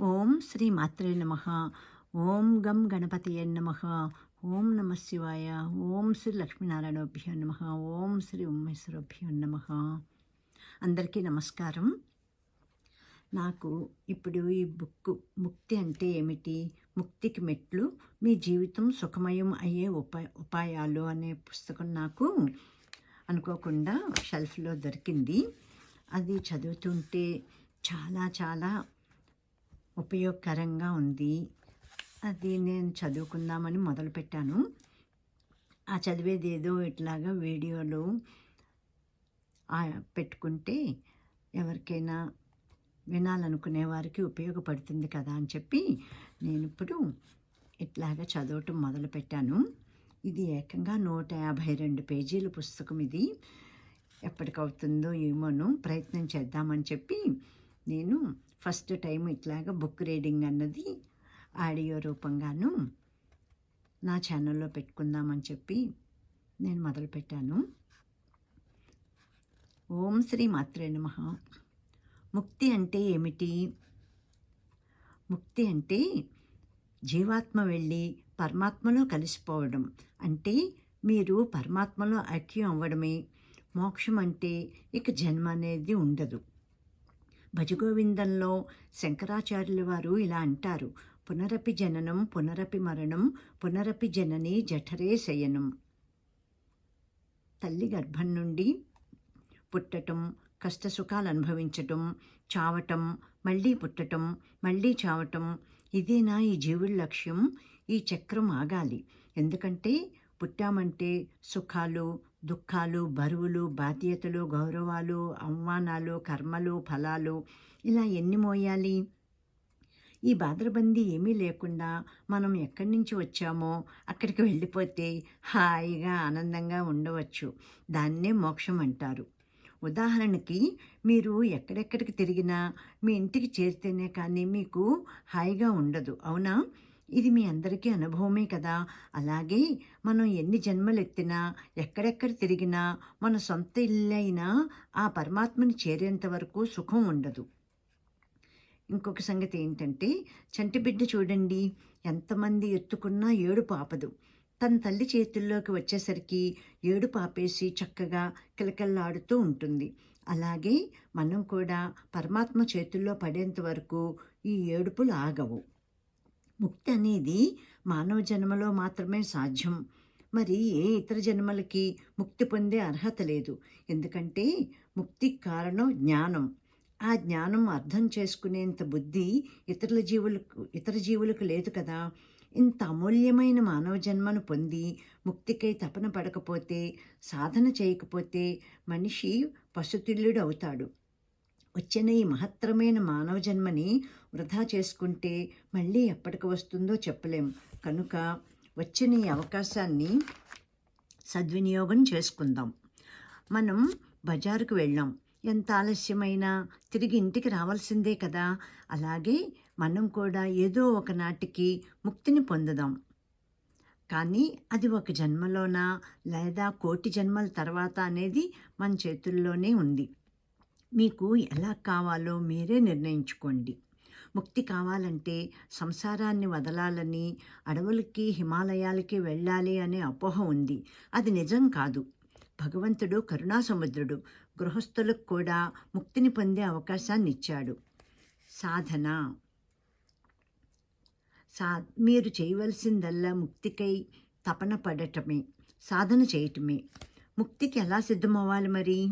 ఓం శ్రీ మాత్రే నమ. ఓం గం గణపతియే నమ. ఓం నమ శివాయ. ఓం శ్రీ లక్ష్మీనారాయణభ్యో నమ. ఓం శ్రీ ఉమ్మేశ్వరభ్యో నమ. అందరికీ నమస్కారం. నాకు ఇప్పుడు ఈ బుక్ ముక్తి అంటే ఏమిటి? ముక్తికి మెట్లు మీ జీవితం సుఖమయం అయ్యే ఉపా ఉపాయాలు అనే పుస్తకం నాకు అనుకోకుండా షెల్ఫ్లో దొరికింది. అది చదువుతుంటే చాలా చాలా ఉపయోగకరంగా ఉంది. అది నేను చదువుకుందామని మొదలుపెట్టాను. ఆ చదివేది ఏదో ఇట్లాగా వీడియోలు పెట్టుకుంటే ఎవరికైనా వినాలనుకునే వారికి ఉపయోగపడుతుంది కదా అని చెప్పి నేను ఇప్పుడు ఇట్లాగా చదవటం మొదలుపెట్టాను. ఇది ఏకంగా నూట యాభై రెండు పేజీల పుస్తకం ఇది. ఎప్పటికవుతుందో ఏమోను ప్రయత్నం చేద్దామని చెప్పి నేను ఫస్ట్ టైం ఇట్లాగా బుక్ రీడింగ్ అన్నది ఆడియో రూపంగాను నా ఛానల్లో పెట్టుకుందామని చెప్పి నేను మొదలుపెట్టాను. ఓం శ్రీ మాత్రే నమ. ముక్తి అంటే ఏమిటి? ముక్తి అంటే జీవాత్మ వెళ్ళి పరమాత్మలో కలిసిపోవడం. అంటే మీరు పరమాత్మలో ఐక్యం అవ్వడమే. మోక్షం అంటే ఇక జన్మ అనేది ఉండదు. భజగోవిందంలో శంకరాచార్యుల వారు ఇలా అంటారు. పునరపి జననం పునరపి మరణం పునరపి జనని జఠరే శయనం. తల్లి గర్భం నుండి పుట్టటం కష్టసుఖాలు అనుభవించటం చావటం మళ్ళీ పుట్టటం మళ్ళీ చావటం ఇదేనా ఈ జీవుడి లక్ష్యం? ఈ చక్రం ఆగాలి. ఎందుకంటే పుట్టామంటే సుఖాలు దుఃఖాలు బరువులు బాధ్యతలు గౌరవాలు అవమానాలు కర్మలు ఫలాలు ఇలా ఎన్ని మోయాలి? ఈ బాధరబందీ ఏమీ లేకుండా మనం ఎక్కడి నుంచి వచ్చామో అక్కడికి వెళ్ళిపోతే హాయిగా ఆనందంగా ఉండవచ్చు. దాన్నే మోక్షం అంటారు. ఉదాహరణకి మీరు ఎక్కడెక్కడికి తిరిగినా మీ ఇంటికి చేరితేనే కానీ మీకు హాయిగా ఉండదు. అవునా? ఇది మీ అందరికీ అనుభవమే కదా. అలాగే మనం ఎన్ని జన్మలు ఎత్తినా ఎక్కడెక్కడ తిరిగినా మన సొంత ఇల్లైనా ఆ పరమాత్మని చేరేంత వరకు సుఖం ఉండదు. ఇంకొక సంగతి ఏంటంటే చంటిబిడ్డ చూడండి ఎంతమంది ఎత్తుకున్నా ఏడు పాపదు తన తల్లి చేతుల్లోకి వచ్చేసరికి ఏడు పాపేసి చక్కగా కిలకల్లాడుతూ ఉంటుంది. అలాగే మనం కూడా పరమాత్మ చేతుల్లో పడేంత వరకు ఈ ఏడుపులు ఆగవు. ముక్తి అనేది మానవ జన్మలో మాత్రమే సాధ్యం. మరి ఏ ఇతర జన్మలకి ముక్తి పొందే అర్హత లేదు. ఎందుకంటే ముక్తి కారణం జ్ఞానం. ఆ జ్ఞానం అర్థం చేసుకునేంత బుద్ధి ఇతరుల జీవులకు ఇతర జీవులకు లేదు కదా. ఇంత అమూల్యమైన మానవ జన్మను పొంది ముక్తికై తపన పడకపోతే సాధన చేయకపోతే మనిషి పశుతుల్యుడు అవుతాడు. వచ్చిన ఈ మహత్తరమైన మానవ జన్మని వృధా చేసుకుంటే మళ్ళీ ఎప్పటికి వస్తుందో చెప్పలేం. కనుక వచ్చిన ఈ అవకాశాన్ని సద్వినియోగం చేసుకుందాం. మనం బజారుకు వెళ్ళాం. ఎంత ఆలస్యమైనా తిరిగి ఇంటికి రావాల్సిందే కదా. అలాగే మనం కూడా ఏదో ఒక నాటికి ముక్తిని పొందుదాం. కానీ అది ఒక జన్మలోనా లేదా కోటి జన్మల తర్వాత అనేది మన చేతుల్లోనే ఉంది. మీకు ఎలా కావాలో మీరే నిర్ణయించుకోండి. ముక్తి కావాలంటే సంసారాన్ని వదలాలని అడవులకి హిమాలయాలకి వెళ్ళాలి అనే అపోహ ఉంది. అది నిజం కాదు. భగవంతుడు కరుణాసముద్రుడు గృహస్థులకు కూడా ముక్తిని పొందే అవకాశాన్ని ఇచ్చాడు. సాధన. సా మీరు చేయవలసిందల్లా ముక్తికై తపన పడటమే సాధన చేయటమే. ముక్తికి ఎలా సిద్ధమవ్వాలి మరి?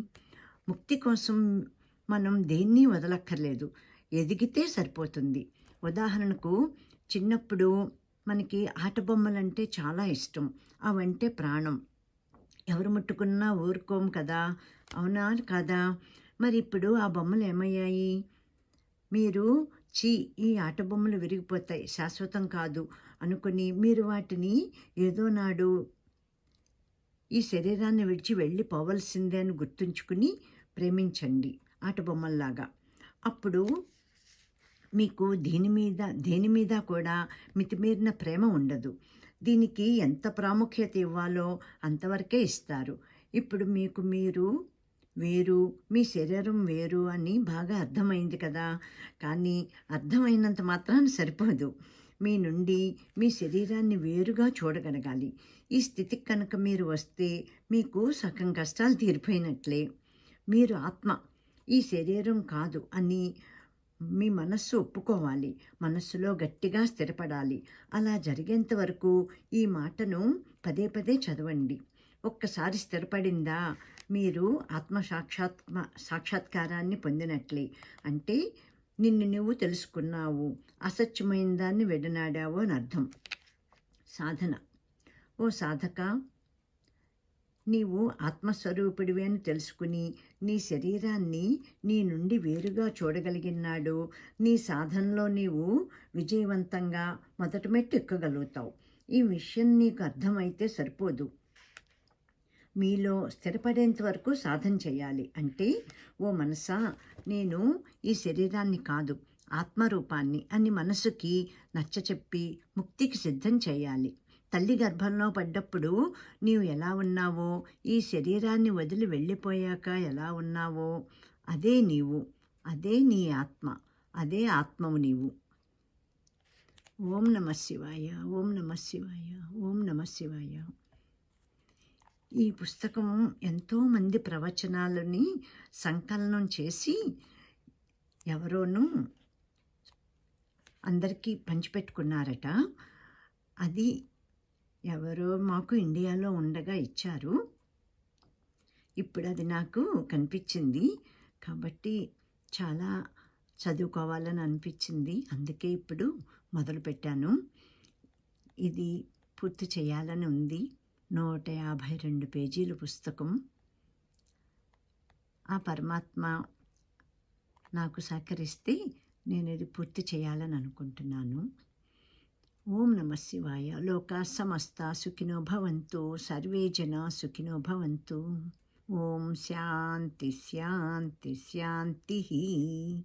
ముక్తి కోసం మనం దేన్ని వదలక్కర్లేదు. ఎదిగితే సరిపోతుంది. ఉదాహరణకు చిన్నప్పుడు మనకి ఆట బొమ్మలంటే చాలా ఇష్టం. అవంటే ప్రాణం. ఎవరు ముట్టుకున్నా ఊరుకోం కదా? అవునా కదా? మరి ఇప్పుడు ఆ బొమ్మలు ఏమయ్యాయి? మీరు చీ ఈ ఆట బొమ్మలు విరిగిపోతాయి. శాశ్వతం కాదు అనుకుని మీరు వాటిని ఏదో నాడు ఈ శరీరాన్ని విడిచి వెళ్ళిపోవలసిందే అని గుర్తుంచుకుని ప్రేమించండి. ఆటబొమ్మల్లాగా అప్పుడు మీకు దీని మీద దేని మీద కూడా మితిమీరిన ప్రేమ ఉండదు. దీనికి ఎంత ప్రాముఖ్యత ఇవ్వాలో అంతవరకే ఇస్తారు. ఇప్పుడు మీకు మీరు వేరు మీ శరీరం వేరు అని బాగా అర్థమైంది కదా. కానీ అర్థమైనంత మాత్రాన్ని సరిపోదు. మీ నుండి మీ శరీరాన్ని వేరుగా చూడగలగాలి. ఈ స్థితికి కనుక మీరు వస్తే మీకు సగం కష్టాలు తీరిపోయినట్లే. మీరు ఆత్మ. ఈ శరీరం కాదు అని మీ మనస్సు ఒప్పుకోవాలి. మనస్సులో గట్టిగా స్థిరపడాలి. అలా జరిగేంత వరకు ఈ మాటను పదే పదే చదవండి. ఒక్కసారి స్థిరపడిందా మీరు ఆత్మ సాక్షాత్మ సాక్షాత్కారాన్ని పొందినట్లే. అంటే నిన్ను నువ్వు తెలుసుకున్నావు. అసత్యమైన దాన్ని వెడనాడావు అని అర్థం. సాధన. ఓ సాధక నీవు ఆత్మస్వరూపుడివి అని తెలుసుకుని నీ శరీరాన్ని నీ నుండి వేరుగా చూడగలిగినాడు. నీ సాధనలో నీవు విజయవంతంగా మొదటి మెట్టు ఎక్కగలుగుతావు. ఈ విషయం నీకు అర్థమైతే సరిపోదు. మీలో స్థిరపడేంత వరకు సాధన చేయాలి. అంటే ఓ మనసా నేను ఈ శరీరాన్ని కాదు ఆత్మరూపాన్ని అని మనసుకి నచ్చచెప్పి ముక్తికి సిద్ధం చేయాలి. తల్లి గర్భంలో పడ్డప్పుడు నీవు ఎలా ఉన్నావో ఈ శరీరాన్ని వదిలి వెళ్ళిపోయాక ఎలా ఉన్నావో అదే నీవు అదే నీ ఆత్మ అదే ఆత్మవు నీవు. ఓం నమ శివాయ ఓం నమ శివాయ ఓం నమ శివాయ. ఈ పుస్తకం ఎంతోమంది ప్రవచనాలని సంకలనం చేసి ఎవరోనూ అందరికీ పంచిపెట్టుకున్నారట. అది ఎవరో మాకు ఇండియాలో ఉండగా ఇచ్చారు. ఇప్పుడు అది నాకు కనిపించింది. కాబట్టి చాలా చదువుకోవాలని అనిపించింది. అందుకే ఇప్పుడు మొదలుపెట్టాను. ఇది పూర్తి చేయాలని ఉంది. నూట యాభై రెండు పేజీల పుస్తకం. ఆ పరమాత్మ నాకు సహకరిస్తే నేను ఇది పూర్తి చేయాలని అనుకుంటున్నాను. ఓం నమ శివాయ. లోకా సమస్త సుఖినో భవంతు. సర్వే జన సుఖినో భవంతు. ఓం శాంతి శాంతి శాంతి.